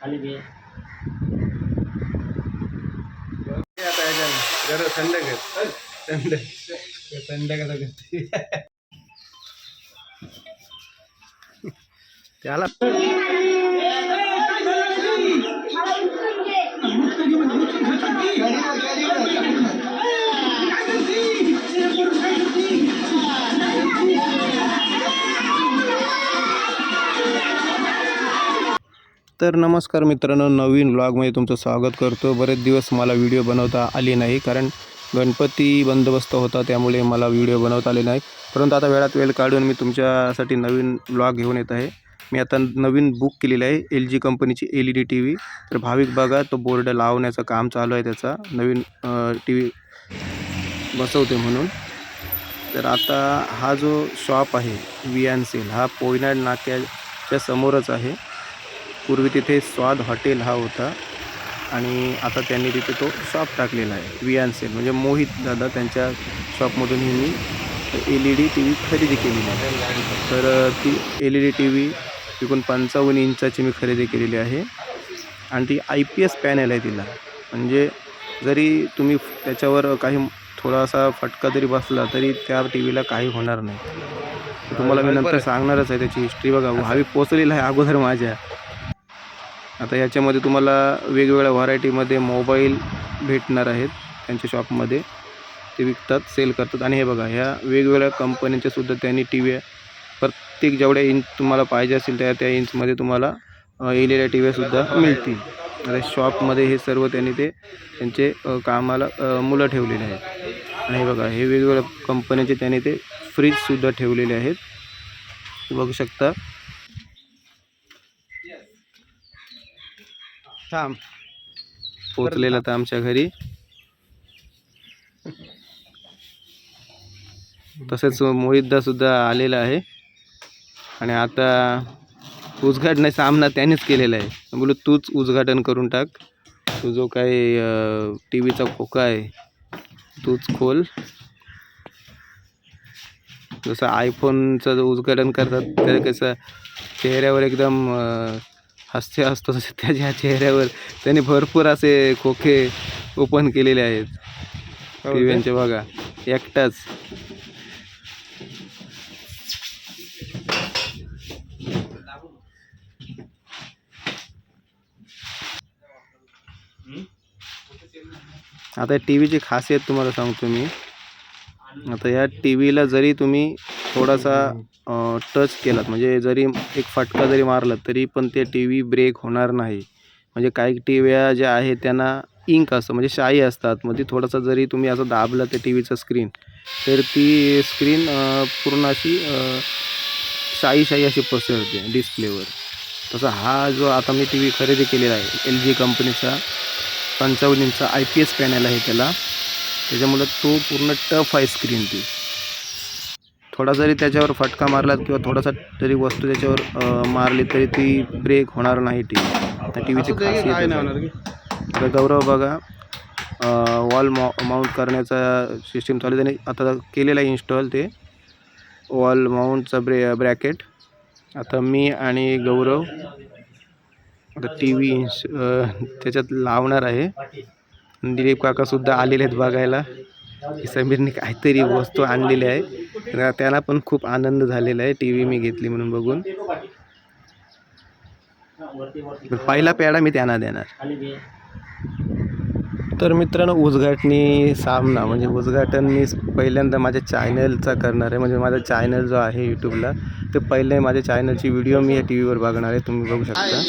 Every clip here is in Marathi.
खाली घे आता याच्यानं जरा थंड कर थंड थंड कसा करते त्याला तर नमस्कार मित्रांनो नवीन ब्लॉगमध्ये तुमचं स्वागत करतो. बरेच दिवस मला व्हिडिओ बनवता आले नाही कारण गणपती बंदोबस्त होता त्यामुळे मला व्हिडिओ बनवता आले नाही. परंतु आता वेळात वेळ काढून मी तुमच्यासाठी नवीन ब्लॉग घेऊन येत आहे. मी आता नवीन बुक केलेली आहे एल जी कंपनीची L E D T V तर भाविक बघा तो बोर्ड लावण्याचं काम चालू आहे त्याचा. नवीन टी व्ही बसवते म्हणून. तर आता हा जो शॉप आहे वियान सेल हा पोयनाड नाक्याच्या समोरच आहे. पूर्वी तिथे स्वाद हॉटेल हा होता. आणि आता त्यांनी तिथे तो शॉप टाकलेला आहे वियान सेल म्हणजे मोहित दादा त्यांच्या शॉपमधून ही मी L E D T V खरेदी केलेली आहे. तर ती L E D T V एकूण पंचावन्न इंचाची मी खरेदी केलेली आहे. आणि ती आय पी एस पॅनल आहे तिला. म्हणजे जरी तुम्ही त्याच्यावर काही थोडासा फटका जरी बसला तरी त्या टी व्हीला काही होणार नाही. तुम्हाला मी नंतर सांगणारच आहे त्याची हिस्ट्री बघा हवी पोचलेली आहे अगोदर माझ्या. आता याच्यामध्ये तुम्हाला वेगवेगळ्या व्हरायटीमध्ये मोबाईल भेटणार आहेत. त्यांच्या शॉपमध्ये ते विकतात सेल करतात. आणि हे बघा ह्या वेगवेगळ्या कंपन्यांच्यासुद्धा त्यांनी टी व्ही प्रत्येक जेवढ्या इंच तुम्हाला पाहिजे असेल त्या त्या इंचमध्ये तुम्हाला एल टी व्हीसुद्धा मिळतील. आता शॉपमध्ये हे सर्व त्यांनी ते त्यांचे कामाला मुलं ठेवलेले आहेत. आणि हे बघा हे वेगवेगळ्या कंपन्यांचे त्यांनी ते फ्रीजसुद्धा ठेवलेले आहेत. बघू शकता थांब. पोचलेला तर आमच्या घरी. तसेच मोहितदा सुद्धा आलेला आहे. आणि आता उद्घाटन सामना त्यानेच केलेला आहे. बोलू तूच उद्घाटन करून टाक. तू जो काही टी व्हीचा खोका आहे तूच खोल. जसं आयफोनचं जो उद्घाटन करतात तर कसं चेहऱ्यावर एकदम हास्य असतो तसं त्याच्या चेहऱ्यावर त्यांनी भरपूर असे खोके ओपन केलेले आहेत. टी व्हीचे बघा. एकटाच. आता टी व्हीची खासियत तुम्हाला सांगतो मी. आता या टी व्हीला जरी तुम्ही थोडासा टच केलात. म्हणजे जरी एक फटका जरी मारला तरी पण ते टी व्ही ब्रेक होणार नाही. म्हणजे काही टी व्ह्या ज्या आहेत त्यांना इंक असतं म्हणजे शाई असतात. मग ती थोडासा जरी तुम्ही असं दाबलं ते टी व्हीचं स्क्रीन तर ती स्क्रीन पूर्ण अशी शाई शाई अशी पसरते डिस्प्लेवर तसा हा जो आता मी टी व्ही खरेदी केलेला आहे एल जी कंपनीचा पंचावन्न आय पी एस पॅनल आहे त्याला. त्याच्यामुळं तो पूर्ण टफ आहे स्क्रीन ती. थोडा जरी त्याच्यावर फटका मारलात किंवा थोडासा तरी वस्तू त्याच्यावर मारली तरी ती ब्रेक होणार नाही टी व्ही त्या टी व्हीची खासियत. तर गौरव बघा वॉल मॉ माउंट करण्याचा सिस्टीम चालू. त्याने आता केलेला आहे इन्स्टॉल ते. वॉल माउंटचा ब्रे ब्रॅकेट आता मी आणि गौरव आता टी व्ही इन्स त्याच्यात लावणार आहे. दिलीप काकासुद्धा आलेले आहेत बघायला. समीरने काहीतरी वस्तू आणलेली आहे. त्याला पण खूप आनंद झालेला आहे. टी व्ही मी घेतली म्हणून बघून. पहिला पेढा मी त्यांना देणार. तर मित्रांनो उद्घाटनी सामना म्हणजे उद्घाटन मी पहिल्यांदा माझ्या चॅनलचा करणार आहे. म्हणजे माझा चॅनल जो आहे यूट्यूबला ते पहिले माझ्या चॅनलची व्हिडिओ मी या टी व्हीवर बघणार आहे. तुम्ही बघू शकता.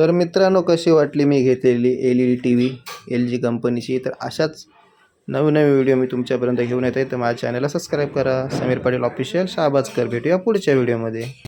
तर मित्रांनो कशी वाटली मी घेतलेली L E D T V L G कंपनीची? तर अशाच नवीन नवीन व्हिडिओ मी तुमच्यापर्यंत घेऊन येत आहे तर माझ्या चॅनलला सबस्क्राईब करा. समीर पाटील ऑफिशियल शाबाजकर भेटूया पुढच्या व्हिडिओमध्ये.